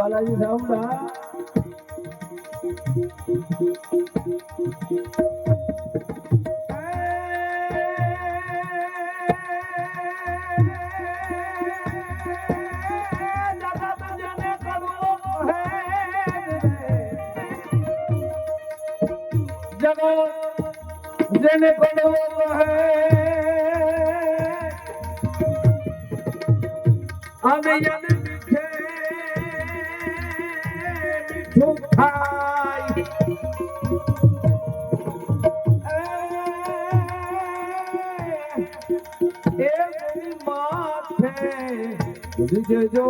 બાલાજી સાહેબ જેને પડવો યાદ થાય એ માથે જજો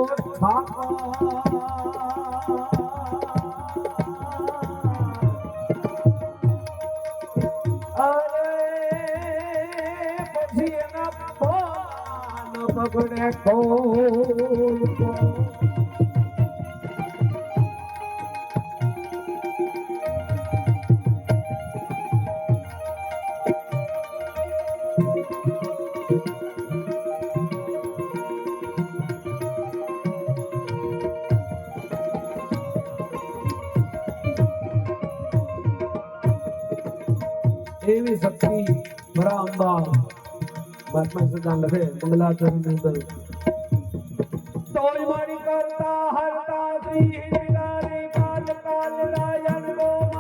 देवी सखी बरामदा महात्मा से जान लगे मंगला चरण मंदिर तोड़ मारी करता हरता दी हिंदारी काल काल रायन गोमा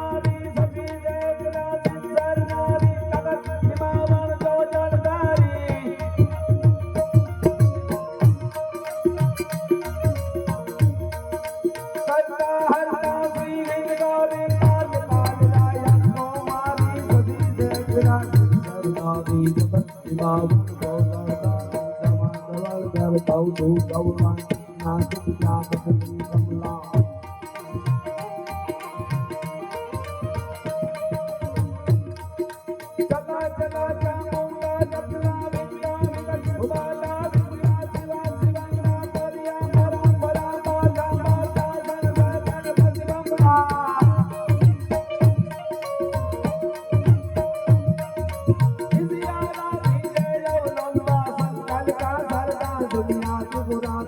Thank you.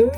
Oh,